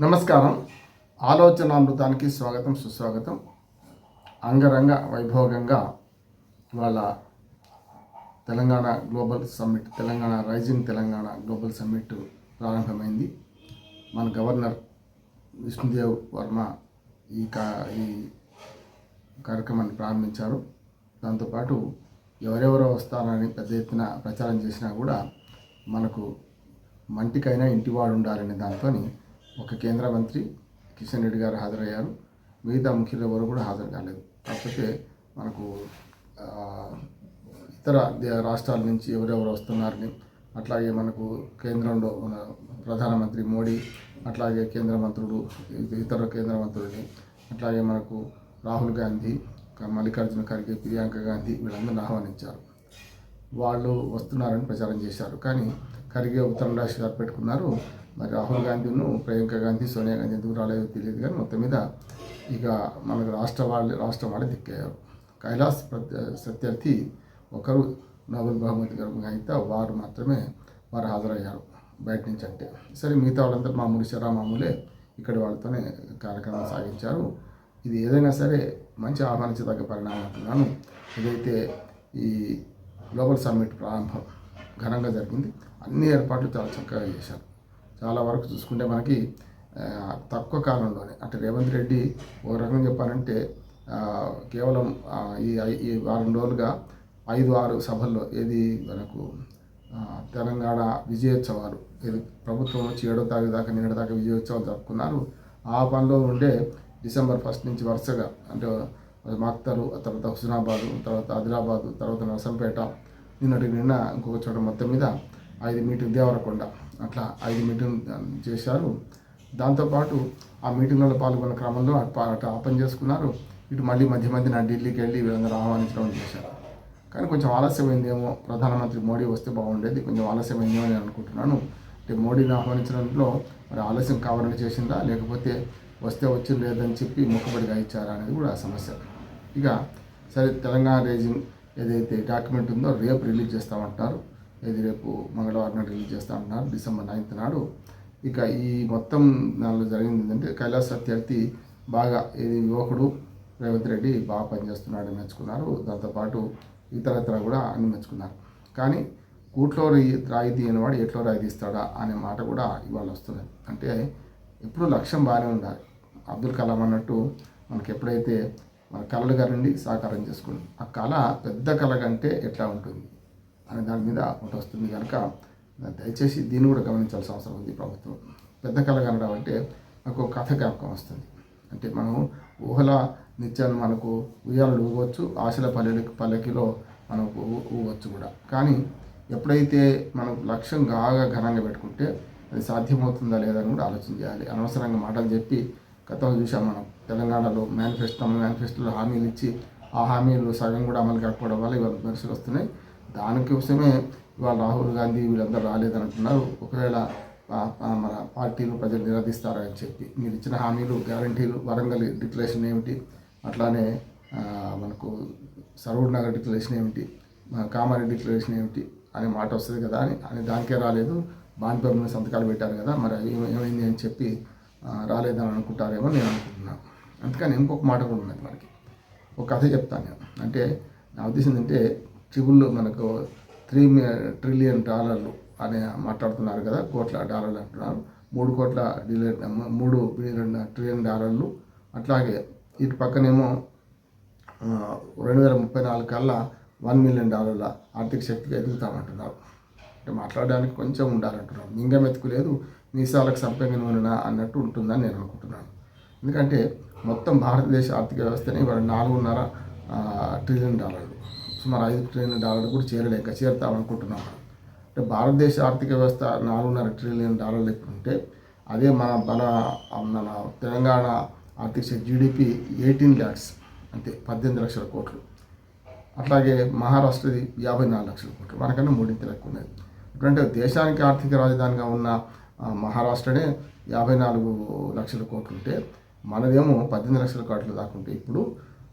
నమస్కారం. ఆలోచన అమృతానికి స్వాగతం సుస్వాగతం. అంగరంగ వైభోగంగా ఇవాళ Telangana global summit Telangana rising Telangana global summit ప్రారంభమైంది. మన గవర్నర్ విష్ణుదేవ్ వర్మ ఈ కా ఈ కార్యక్రమాన్ని ప్రారంభించారు. దాంతోపాటు ఎవరెవరో వస్తారని పెద్ద ఎత్తున ప్రచారం చేసినా కూడా మనకు మంటికైనా ఇంటివాడు ఉండాలనే దాంతో ఒక కేంద్ర మంత్రి కిషన్ రెడ్డి గారు హాజరయ్యారు. మిగతా ముఖ్యులు ఎవరు కూడా హాజరు కాలేదు. కాకపోతే మనకు ఇతర దే- రాష్ట్రాల నుంచి ఎవరెవరు వస్తున్నారని అట్లాగే మనకు కేంద్రంలో మన ప్రధానమంత్రి మోడీ అట్లాగే కేంద్ర మంత్రులు ఇతర కేంద్ర మంత్రులని అట్లాగే మనకు రాహుల్ గాంధీ మల్లికార్జున ఖర్గే ప్రియాంక గాంధీ వీళ్ళందరిని ఆహ్వానించారు. వాళ్ళు వస్తున్నారని ప్రచారం చేశారు. కానీ ఖర్గే ఉత్తరం రాశి గారు పెట్టుకున్నారు. మరి రాహుల్ గాంధీను ప్రియాంక గాంధీ సోనియా గాంధీ ఎందుకు రాలేదో తెలియదు కానీ మొత్తం మీద ఇక మనకు రాష్ట్ర వాళ్ళు రాష్ట్రం వాళ్ళే దిక్కయ్యారు కైలాస్ ప్రత్య సత్యర్థి ఒకరు నోబెల్ బహుమతి అయితే వారు మాత్రమే వారు హాజరయ్యారు బయట నుంచి అంటే. సరే మిగతా వాళ్ళంతా మామూలు చరా మామూలే ఇక్కడ వాళ్ళతోనే కార్యక్రమం సాగించారు. ఇది ఏదైనా సరే మంచి ఆహ్వానించదగ్గ పరిణామం అంటున్నాను. ఇదైతే ఈ గ్లోబల్ సమ్మిట్ ప్రారంభం ఘనంగా జరిగింది అన్ని ఏర్పాట్లు చాలా చక్కగా చేశారు. చాలా వరకు చూసుకుంటే మనకి తక్కువ కాలంలోనే అంటే రేవంత్ రెడ్డి ఒక రకంగా చెప్పాలంటే కేవలం ఈ ఐ- ఈ వారం రోజులుగా ఐదు ఆరు సభల్లో ఏది మనకు తెలంగాణ విజయోత్సవాలు ఇది ప్రభుత్వం వచ్చి ఏడో తారీఖు దాకా నిన్నటి దాకా విజయోత్సవాలు జరుపుకున్నారు. ఆ పనిలో ఉండే డిసెంబర్ ఫస్ట్ నుంచి వరుసగా అంటే మక్తరు తర్వాత హుస్నాబాదు తర్వాత ఆదిలాబాదు తర్వాత నరసంపేట నిన్నటి నిన్న ఇంకొక చోట మొత్తం మీద ఐదు మీటర్ దేవరకొండ. అట్లా ఐదు మీటింగ్ చేశారు. దాంతోపాటు ఆ మీటింగ్లలో పాల్గొన్న క్రమంలో అటు ఓపెన్ చేసుకున్నారు. ఇటు మళ్ళీ మధ్య మధ్య నా ఢిల్లీకి వెళ్ళి వీళ్ళందరూ ఆహ్వానించడం చేశారు. కానీ కొంచెం ఆలస్యమైందేమో ప్రధానమంత్రి మోడీ వస్తే బాగుండేది. కొంచెం ఆలస్యమైందేమో నేను అనుకుంటున్నాను. అంటే మోడీని ఆహ్వానించడంలో మరి ఆలస్యం కావాలని చేసిందా? లేకపోతే వస్తే వచ్చి లేదని చెప్పి మొక్కుబడిగా ఇచ్చారా అనేది కూడా సమస్య. ఇక సరే తెలంగాణ రేజింగ్ ఏదైతే డాక్యుమెంట్ ఉందో రేపు రిలీజ్ చేస్తామంటున్నారు. ఇది రేపు మంగళవారం నాడు రిలీజ్ చేస్తామంటున్నారు డిసెంబర్ నైన్త్ నాడు. ఇక ఈ మొత్తం దానిలో జరిగింది ఏంటంటే కైలాస్ అత్యర్థి బాగా ఇది యువకుడు రేవంత్ రెడ్డి బాగా పనిచేస్తున్నాడని మెచ్చుకున్నారు. దాంతోపాటు ఇతరత్ర కూడా అన్ని మెచ్చుకున్నారు. కానీ కూట్లో రి- రాయి తీయనివాడు ఎట్లో రాయి తీస్తాడా అనే మాట కూడా ఇవాళ వస్తున్నది అంటే ఎప్పుడు లక్ష్యం బాగానే ఉండాలి. అబ్దుల్ కలాం అన్నట్టు మనకి ఎప్పుడైతే మన కళలు గారండి సాకారం చేసుకోండి ఆ కళ పెద్ద కళ కంటే ఎట్లా ఉంటుంది? అనే దాని మీద ఒకటి వస్తుంది. కనుక దయచేసి దీన్ని కూడా గమనించాల్సిన అవసరం ఉంది ప్రభుత్వం. పెద్ద కళ కనడం అంటే నాకు కథ జ్ఞాపకం వస్తుంది. అంటే మనం ఊహల నిత్యాన్ని మనకు ఉయ్యాలు ఊగవచ్చు ఆశల పల్లె పల్లెకిలో మనకు ఊ- ఊగవచ్చు కూడా. కానీ ఎప్పుడైతే మనం లక్ష్యం బాగా ఘనంగా పెట్టుకుంటే అది సాధ్యమవుతుందా లేదని కూడా ఆలోచన చేయాలి. అనవసరంగా మాటలు చెప్పి గతంలో చూసాం మనం. తెలంగాణలో మేనిఫెస్టో మేనిఫెస్టోలో హామీలు ఇచ్చి ఆ హామీలు సగం కూడా అమలు కాకపోవడం వల్ల ఇవాళ విమర్శలు వస్తున్నాయి. దానికోసమే ఇవాళ రాహుల్ గాంధీ వీళ్ళందరూ రాలేదంటున్నారు ఒకవేళ మన పార్టీలు ప్రజలు నిలదీస్తారని చెప్పి మీరు ఇచ్చిన హామీలు గ్యారంటీలు వరంగల్ డిక్లరేషన్ ఏమిటి? అట్లానే మనకు సరూర్ నగర్ డిక్లరేషన్ ఏమిటి? కామారెడ్డి డిక్లరేషన్ ఏమిటి? అనే మాట వస్తుంది కదా అని అని దానికే రాలేదు. బాండ్ మీద సంతకాలు పెట్టారు కదా మరి అవి ఏమైంది అని చెప్పి రాలేదని అనుకుంటారేమో నేను అనుకుంటున్నాను అందుకని ఇంకొక మాట కూడా ఉన్నది మనకి ఒక కథ చెప్తాను నేను. అంటే నా ఉద్దేశం ఏంటంటే ట్రిబుల్ మనకు త్రీ ట్రిలియన్ డాలర్లు అని మాట్లాడుతున్నారు కదా కోట్ల డాలర్లు అంటున్నారు. మూడు కోట్ల బిలియన్ మూడు బిలియన్ ట్రిలియన్ డాలర్లు. అట్లాగే ఇటు పక్కనేమో రెండు వేల ముప్పై నాలుగు కల్లా వన్ మిలియన్ డాలర్ల ఆర్థిక శక్తిగా ఎదుగుతామంటున్నారు. అంటే మాట్లాడడానికి కొంచెం ఉండాలంటున్నారు. మింగం ఎత్తుకులేదు మీసాలకు సంపంగి అన్నట్టు ఉంటుందని నేను అనుకుంటున్నాను. ఎందుకంటే మొత్తం భారతదేశ ఆర్థిక వ్యవస్థని ఇవాళ నాలుగున్నర ట్రిలియన్ డాలర్లు. సుమారు ఐదు ట్రిలియన్ డాలర్లు కూడా చేరలేక చేరుతామనుకుంటున్నాం. అంటే భారతదేశ ఆర్థిక వ్యవస్థ నాలుగున్నర ట్రిలియన్ డాలర్లు ఉంటే అదే మన మన మన తెలంగాణ ఆర్థిక శక్తి జీడిపి ఎయిటీన్ ల్యాక్స్ అంతే పద్దెనిమిది లక్షల కోట్లు. అట్లాగే మహారాష్ట్రది యాభై నాలుగు లక్షల కోట్లు. మనకన్నా మూడింతలు ఎక్కువ ఉన్నది. ఎందుకంటే దేశానికి ఆర్థిక రాజధానిగా ఉన్న మహారాష్ట్రనే యాభై నాలుగు లక్షల కోట్లు ఉంటే మనదేమో పద్దెనిమిది లక్షల కోట్లు దాకుంటే ఇప్పుడు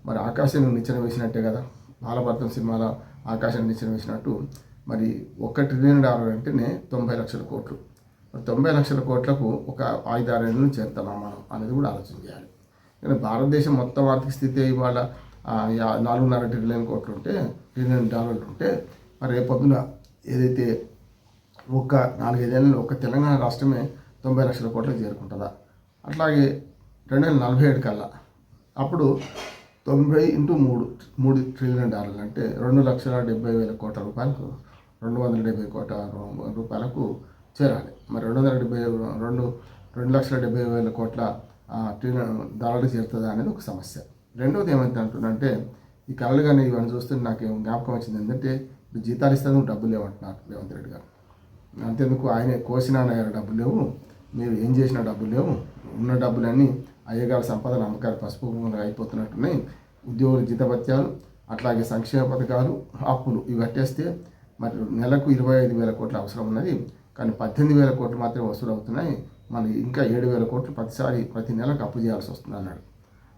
మరి ఆకాశం నిచ్చెన వేసినట్టే కదా. బాలభర్తం సినిమాలో ఆకాశాన్ని నిచ్చెన వేసినట్టు మరి ఒక్క ట్రిలియన్ డాలర్ అంటేనే తొంభై లక్షల కోట్లు. మరి తొంభై లక్షల కోట్లకు ఒక ఐదు ఆరు మనం అనేది కూడా ఆలోచన చేయాలి. కానీ భారతదేశం మొత్తం ఆర్థిక స్థితి ఇవాళ నాలుగున్నర ట్రిలియన్ కోట్లు ఉంటే ట్రిలియన్ డాలర్లు ఉంటే మరి రేపొద్దున ఏదైతే ఒక్క నాలుగైదేళ్ళలో ఒక తెలంగాణ రాష్ట్రమే తొంభై లక్షల కోట్లకు చేరుకుంటుందా? అట్లాగే రెండు వేల నలభై ఏడు కల్లా. అప్పుడు తొంభై ఇంటూ మూడు మూడు ట్రిలియన్ డాలర్లు అంటే రెండు లక్షల డెబ్బై వేల కోట్ల రూపాయలకు రెండు వందల డెబ్బై కోట్ల రూపాయలకు చేరాలి. మరి రెండు వందల డెబ్బై రెండు రెండు లక్షల డెబ్బై వేల కోట్ల ట్రిలియన్ డాలర్లు చేరుతుందా అనేది ఒక సమస్య. రెండవది ఏమైతే అంటుందంటే ఈ కళలు కానీ ఇవన్నీ చూస్తే నాకు ఏం జ్ఞాపకం వచ్చింది ఏంటంటే ఇప్పుడు జీతాలు ఇస్తే డబ్బులు లేవంటున్నారు రేవంత్ రెడ్డి గారు. అంతేందుకు? ఆయన కోసిన డబ్బులు లేవు మీరు ఏం చేసిన డబ్బులు లేవు ఉన్న డబ్బులన్నీ అయ్యగారి సంపదలు అమ్మకాలు పసుపు కుంకుమలు అయిపోతున్నట్టున్నాయి. ఉద్యోగుల జీతభత్యాలు అట్లాగే సంక్షేమ పథకాలు అప్పులు ఇవి కట్టేస్తే మరి నెలకు ఇరవై ఐదు వేల కోట్ల అవసరం ఉన్నది. కానీ పద్దెనిమిది వేల కోట్లు మాత్రమే వసూలు అవుతున్నాయి మనకి ఇంకా ఏడు వేల కోట్లు ప్రతిసారి ప్రతి నెలకు అప్పు చేయాల్సి వస్తుంది అన్నాడు.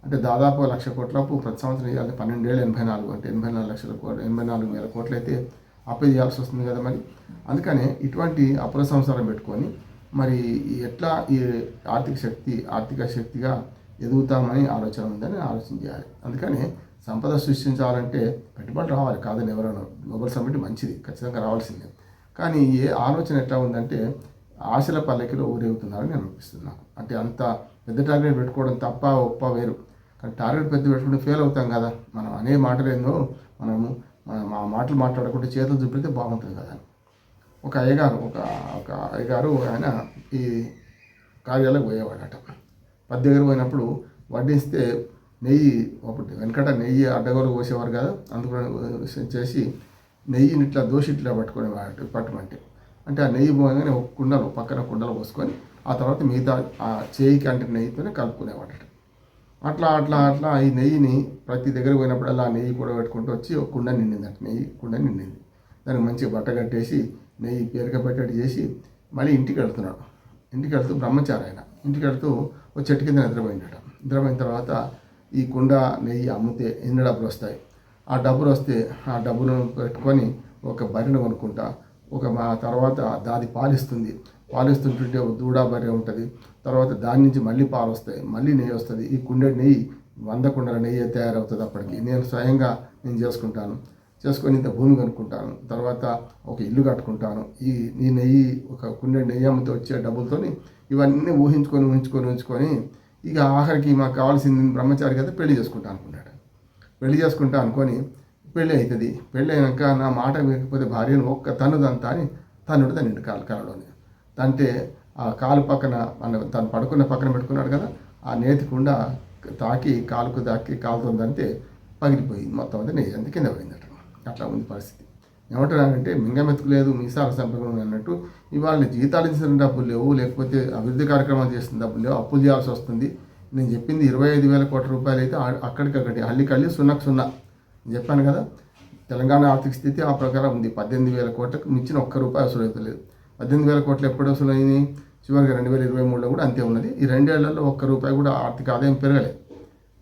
అంటే దాదాపు లక్ష కోట్ల అప్పు ప్రతి సంవత్సరం చేయాలి పన్నెండేళ్ళు ఎనభై నాలుగు అంటే ఎనభై నాలుగు లక్షల కోట్లు ఎనభై నాలుగు వేల కోట్లు అయితే అప్పు చేయాల్సి వస్తుంది కదా మరి. అందుకనే ఇటువంటి అప్పుల సంవత్సరం పెట్టుకొని మరి ఎట్లా ఈ ఆర్థిక శక్తి ఆర్థిక శక్తిగా ఎదుగుతామని ఆలోచన ఉందని ఆలోచన చేయాలి. అందుకని సంపద సృష్టించాలంటే పెట్టుబడి రావాలి కాదని ఎవరైనా గ్లోబల్ సమ్మిట్ మంచిది ఖచ్చితంగా రావాల్సిందే. కానీ ఏ ఆలోచన ఎట్లా ఉందంటే ఆశల పల్లకిలో ఊరేగుతున్నారని నేను అనిపిస్తున్నాను అంటే అంత పెద్ద టార్గెట్ పెట్టుకోవడం తప్ప ఒప్ప వేరు. కానీ టార్గెట్ పెద్ద పెట్టుకుంటే ఫెయిల్ అవుతాం కదా. మనం అనే మాటలు ఏందో మనము మా మాటలు మాట్లాడకుండా చేతులు చూపితే బాగుంటుంది కదా. ఒక అయ్యగారు ఒక ఒక అయ్యగారు ఆయన ఈ కార్యాలకు పోయేవాడట. పది దగ్గర పోయినప్పుడు వడ్డిస్తే నెయ్యి ఒకటి వెనకట నెయ్యి అడ్డగోలు పోసేవారు కదా అందుకు చేసి నెయ్యిని ఇట్లా దోషి ఇట్లా పట్టుకునేవాడు పట్టమంటే. అంటే ఆ నెయ్యి పోగానే ఒక కుండలు పక్కన కుండలు పోసుకొని ఆ తర్వాత మిగతా ఆ చేయికి అంటే నెయ్యితోనే కలుపుకునేవాడట. అట్లా అట్లా అట్లా ఈ నెయ్యిని ప్రతి దగ్గర పోయినప్పుడల్లా ఆ నెయ్యి కూడా పెట్టుకుంటూ వచ్చి ఒక కుండ నిండింది అట్లా నెయ్యి కుండ నిండింది. దానికి మంచిగా బట్ట కట్టేసి నెయ్యి పేరుక పెట్టేట్టు చేసి మళ్ళీ ఇంటికి వెళ్తున్నాడు. ఇంటికి వెళ్తూ బ్రహ్మచారి ఆయన ఇంటికి వెళ్తూ ఒక చెట్టు కింద నిద్రపోయినట నిద్రపోయిన తర్వాత ఈ కుండ నెయ్యి అమ్మితే ఎన్ని డబ్బులు వస్తాయి? ఆ డబ్బులు వస్తే ఆ డబ్బులను పెట్టుకొని ఒక బర్రెను కొనుక్కుంటా ఒక మా తర్వాత దాది పాలిస్తుంది. పాలిస్తుంటుంటే ఒక దూడ బర్రె ఉంటుంది. తర్వాత దాని నుంచి మళ్ళీ పాలు వస్తాయి. మళ్ళీ నెయ్యి వస్తుంది. ఈ కుండె నెయ్యి వంద కుండల నెయ్యి తయారవుతుంది అప్పటికి. నేను స్వయంగా నేను చేసుకుంటాను. చేసుకొని ఇంత భూమి కొనుక్కుంటాను తర్వాత ఒక ఇల్లు కట్టుకుంటాను ఈ ఈ నెయ్యి ఒక కుండె నెయ్యి అమ్మితే వచ్చే డబ్బులతోని ఇవన్నీ ఊహించుకొని ఊహించుకొని ఊహించుకొని ఇక ఆఖరికి మాకు కావాల్సింది బ్రహ్మచారి కదా పెళ్ళి చేసుకుంటా అనుకున్నాడు. పెళ్ళి చేసుకుంటా అనుకొని పెళ్ళి అవుతుంది పెళ్ళి అయినాక నా మాట వినకపోతే భార్యను ఒక్క తన్నుదంతా అని తన్నుడు తన్నిండు కాలు కాలులోని. తంటే ఆ కాలు పక్కన మన తను పడుకున్న పక్కన పెట్టుకున్నాడు కదా ఆ నేతికుండా తాకి కాలుకు తాకి కాలుతుందంటే పగిలిపోయింది. మొత్తం అంతా నెయ్యి కింద పోయింది. అట్లా ఉంది పరిస్థితి. ఏమంటారంటే మింగమెతుకు లేదు మీసాల సంపకం అన్నట్టు ఇవాళ జీతాలు ఇచ్చిన డబ్బులు లేవు లేకపోతే అభివృద్ధి కార్యక్రమాలు చేస్తున్న డబ్బులు లేవు అప్పులు చేయాల్సి వస్తుంది. నేను చెప్పింది ఇరవై ఐదు వేల కోట్ల రూపాయలు అయితే ఆ- అక్కడికక్కడి అల్లికల్లి సున్నకు సున్నా. చెప్పాను కదా తెలంగాణ ఆర్థిక స్థితి ఆ ప్రకారం ఉంది. పద్దెనిమిది వేల కోట్లకు మించిన ఒక్క రూపాయి అసలు అవుతలేదు పద్దెనిమిది వేల కోట్లు ఎప్పుడు అసలు అయింది చివరికి రెండు వేల ఇరవై మూడులో కూడా అంతే ఉన్నది. ఈ రెండేళ్ళలో ఒక్క రూపాయి కూడా ఆర్థిక ఆదాయం పెరగలే.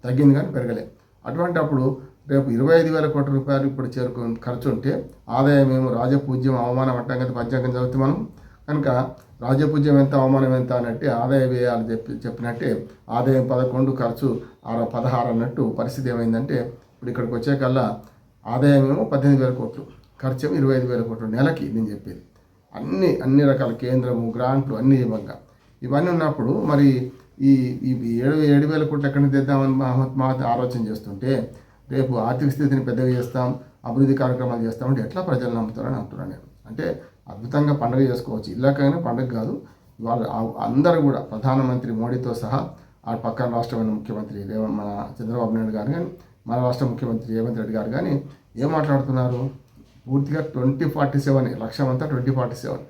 తగ్గింది కానీ పెరగలే. అటువంటి అప్పుడు రేపు ఇరవై ఐదు వేల కోట్ల రూపాయలు ఇప్పుడు చేరుకు ఖర్చు ఉంటే ఆదాయం ఏమో రాజపూజ్యం అవమానం అంటాం కదా పంచాంగం చదివితే మనం. కనుక రాజపూజ్యం ఎంత అవమానం ఎంత అన్నట్టే ఆదాయ వ్యయాలు చెప్పి చెప్పినట్టే ఆదాయం పదకొండు ఖర్చు ఆరు పదహారు అన్నట్టు పరిస్థితి ఏమైందంటే ఇప్పుడు ఇక్కడికి వచ్చేకల్లా ఆదాయం ఏమో పద్దెనిమిది వేల కోట్లు ఖర్చు ఏమో ఇరవై ఐదు వేల కోట్లు నెలకి నేను చెప్పేది. అన్ని అన్ని రకాల కేంద్రము గ్రాంట్లు అన్ని ఇవ్వంగా. ఇవన్నీ ఉన్నప్పుడు మరి ఈ ఈ ఏడు ఏడు వేల కోట్లు ఎక్కడి నుంచి తెద్దామని మా ఆలోచన చేస్తుంటే రేపు ఆర్థిక స్థితిని పెద్దగా చేస్తాం అభివృద్ధి కార్యక్రమాలు చేస్తామంటే ఎట్లా ప్రజలు నమ్ముతారని అంటున్నాను నేను. అంటే అద్భుతంగా పండుగ చేసుకోవచ్చు. ఇళ్ళకైనా పండుగ కాదు వాళ్ళు అందరూ కూడా ప్రధానమంత్రి మోడీతో సహా ఆ పక్కన రాష్ట్రమైన ముఖ్యమంత్రి రేవ మన చంద్రబాబు నాయుడు గారు కానీ మన రాష్ట్ర ముఖ్యమంత్రి రేవంత్ రెడ్డి గారు కానీ ఏం మాట్లాడుతున్నారు? పూర్తిగా ట్వంటీ ఫార్టీ సెవెన్ లక్ష్యం అంతా ట్వంటీ ఫార్టీ సెవెన్.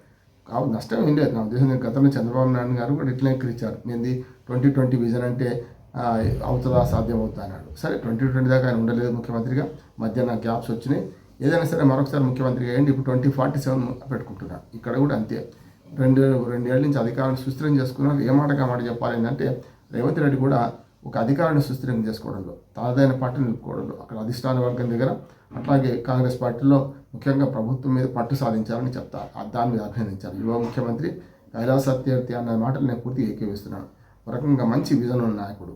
కాబట్టి నష్టం ఏం లేదు. నా ఉద్దేశం గతంలో చంద్రబాబు నాయుడు గారు కూడా ఇట్లా ఎక్కిరిచ్చారు ఏంది? ట్వంటీ ట్వంటీ విజన్ అంటే ఆ, అవుతుందా సాధ్యం అన్నాడు సరే ట్వంటీ ట్వంటీ దాకా ఆయన ఉండలేదు ముఖ్యమంత్రిగా. మధ్యాహ్న గ్యాప్స్ వచ్చినాయి. ఏదైనా సరే మరొకసారి ముఖ్యమంత్రిగా అయ్యండి. ఇప్పుడు ట్వంటీ ఫార్టీ సెవెన్ పెట్టుకుంటున్నాను ఇక్కడ కూడా అంతే. రెండు రెండేళ్ళ నుంచి అధికారాన్ని సుస్థిరం చేసుకున్నారు. ఏ మాట మాట చెప్పాలి ఏంటంటే రేవంత్ రెడ్డి కూడా ఒక అధికారాన్ని సుస్థిరం చేసుకోవడంలో తాదైన పట్టు నిలుపుకోవడంలో అక్కడ అధిష్టాన వర్గం దగ్గర అట్లాగే కాంగ్రెస్ పార్టీలో ముఖ్యంగా ప్రభుత్వం మీద పట్టు సాధించాలని చెప్తారు. దాని మీద అభినందించారు. యువ ముఖ్యమంత్రి కైలాస సత్యవర్తి అన్న మాటలు నేను పూర్తిగా ఏకీవిస్తున్నాను ఒక రకంగా మంచి విజన్ ఉన్న నాయకుడు.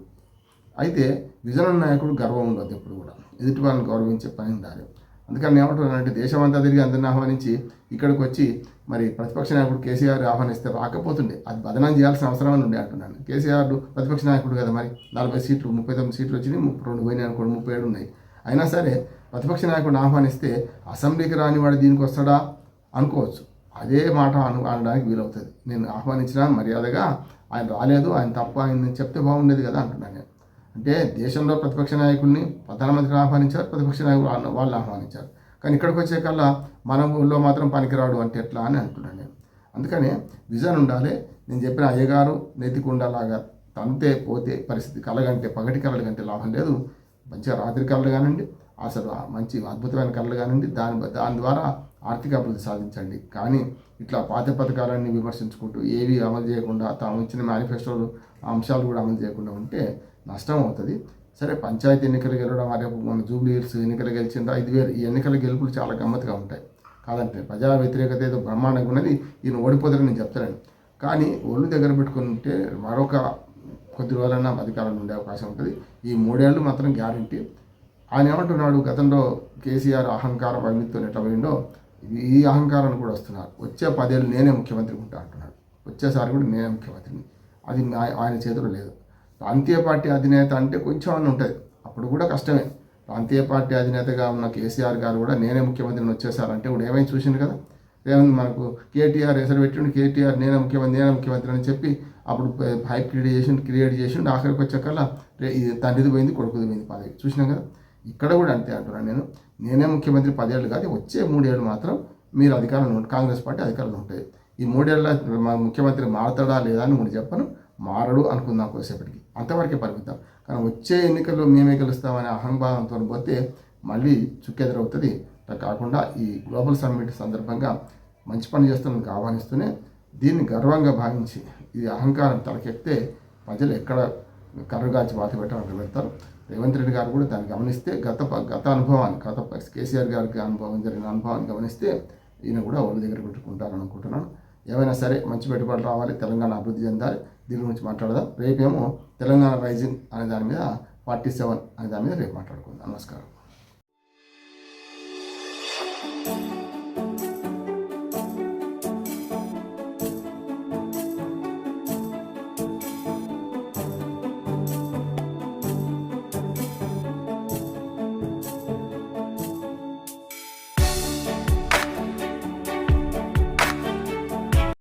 అయితే విజన్ నాయకుడు గర్వం ఉండదు ఎప్పుడు కూడా. ఎదుటి వాళ్ళని గౌరవించే పని ఉండాలి అందుకని ఏమంటున్నానంటే దేశం అంతా తిరిగి అందరిని ఆహ్వానించి ఇక్కడికి వచ్చి మరి ప్రతిపక్ష నాయకుడు కేసీఆర్ ఆహ్వానిస్తే రాకపోతుండే. అది బదనం చేయాల్సిన అవసరం అని ఉండే అంటున్నాను. కేసీఆర్ ప్రతిపక్ష నాయకుడు కదా మరి. నలభై సీట్లు ముప్పై తొమ్మిది సీట్లు వచ్చినాయి ముప్పై రెండు పోయినాయి అనుకోండి ముప్పై ఏడు ఉన్నాయి. అయినా సరే ప్రతిపక్ష నాయకుడిని ఆహ్వానిస్తే అసెంబ్లీకి రాని వాడు దీనికి వస్తాడా? అనుకోవచ్చు. అదే మాట అను అనడానికి వీలవుతుంది. నేను ఆహ్వానించిన మర్యాదగా ఆయన రాలేదు ఆయన తప్ప ఆయన చెప్తే బాగుండేది కదా అంటున్నాను నేను. అంటే దేశంలో ప్రతిపక్ష నాయకుడిని ప్రధానమంత్రిని ఆహ్వానించారు ప్రతిపక్ష నాయకుడు వాళ్ళు ఆహ్వానించారు. కానీ ఇక్కడికి వచ్చే కల్లా మన ఊళ్ళో మాత్రం పనికిరాడు అంటే ఎట్లా అని అంటున్నాను నేను. అందుకని విజన్ ఉండాలి. నేను చెప్పిన అయ్యగారు నెత్తికుండలాగా తంతే పోతే పరిస్థితి కలగంటే పగటి కళలు కంటే లాభం లేదు. మంచిగా రాత్రి కళలు కానివ్వండి అసలు మంచి అద్భుతమైన కళలు కానివ్వండి దాని దాని ద్వారా ఆర్థిక అభివృద్ధి సాధించండి. కానీ ఇట్లా పాత పథకాలన్నీ విమర్శించుకుంటూ ఏవి అమలు చేయకుండా తాము ఇచ్చిన మేనిఫెస్టోలు అంశాలు కూడా అమలు చేయకుండా ఉంటే నష్టం అవుతుంది సరే పంచాయతీ ఎన్నికలు గెలవడం రేపు మన జూబ్లీ హిల్స్ ఎన్నికలు గెలిచిందా ఇది వేరు ఈ ఎన్నికల గెలుపులు చాలా గమ్మత్తుగా ఉంటాయి. కాదంటే ప్రజా వ్యతిరేకత ఏదో బ్రహ్మాండంగా ఉన్నది ఈయన ఓడిపోతారని నేను చెప్తాను కానీ ఒళ్ళు దగ్గర పెట్టుకుని ఉంటే మరొక కొద్ది రోజులన్నా అధికారంలో ఉండే అవకాశం ఉంటుంది. ఈ మూడేళ్ళు మాత్రం గ్యారంటీ. ఆయన ఏమంటున్నాడు గతంలో కేసీఆర్ అహంకార పరిమితితో ఎట్లా పోయిండో ఈ అహంకారాన్ని కూడా వస్తున్నారు. వచ్చే పదేళ్ళు నేనే ముఖ్యమంత్రి ఉంటా అంటున్నాడు. వచ్చేసారి కూడా నేనే ముఖ్యమంత్రిని. అది ఆయన చేతిలో లేదు. ప్రాంతీయ పార్టీ అధినేత అంటే కొంచెం అని ఉంటుంది. అప్పుడు కూడా కష్టమే. ప్రాంతీయ పార్టీ అధినేతగా ఉన్న కేసీఆర్ గారు కూడా నేనే ముఖ్యమంత్రిని వచ్చేసారంటే ఇప్పుడు ఏమైనా చూసింది కదా? ఏమైంది మనకు? కేటీఆర్ ఎసరు పెట్టిండు కేటీఆర్ నేనే ముఖ్యమంత్రి నేనే ముఖ్యమంత్రి అని చెప్పి అప్పుడు హైప్ క్రియేట్ చేసి క్రియేట్ చేసిండు ఆఖరికి వచ్చాకల్లా రే- ఇది తండ్రిది పోయింది కొడుకుది పోయింది పదవి. చూసినాం కదా? ఇక్కడ కూడా అంతే అంటున్నాను నేను. నేనే ముఖ్యమంత్రి పదేళ్ళు కాదు వచ్చే మూడేళ్ళు మాత్రం మీరు అధికారంలో కాంగ్రెస్ పార్టీ అధికారంలో ఉంటుంది ఈ మూడేళ్ళ మా ముఖ్యమంత్రి మారతాడా లేదా అని కూడా చెప్పను. మారడు అనుకుందాం కొద్దిసేపటికి. అంతవరకే పరిమితం. కానీ వచ్చే ఎన్నికల్లో మేమే గెలుస్తామనే అహంభావంతో పోతే మళ్ళీ చుక్కెదరవుతుంది. అట్లా కాకుండా ఈ గ్లోబల్ సమ్మిట్ సందర్భంగా మంచి పని చేస్తున్నందుకు ఆహ్వానిస్తూనే దీన్ని గర్వంగా భావించి ఈ అహంకారం తలకెత్తే ప్రజలు ఎక్కడ కర్రగాచి బాధ పెట్టడం పెడతారు రేవంత్ రెడ్డి గారు కూడా దాన్ని గమనిస్తే గత గత అనుభవాన్ని గత కేసీఆర్ గారికి అనుభవం జరిగిన అనుభవాన్ని గమనిస్తే ఈయన కూడా ఒళ్ళు దగ్గర పెట్టుకుంటారని అనుకుంటున్నాను. ఏమైనా సరే మంచి పెట్టుబడులు రావాలి తెలంగాణ అభివృద్ధి చెందాలి దీని గురించి మాట్లాడదాం. రేపేమో తెలంగాణ రైజింగ్ అనే దాని మీద ఫార్టీ సెవెన్ అనే దాని మీద రేపు మాట్లాడుకుందాం. నమస్కారం.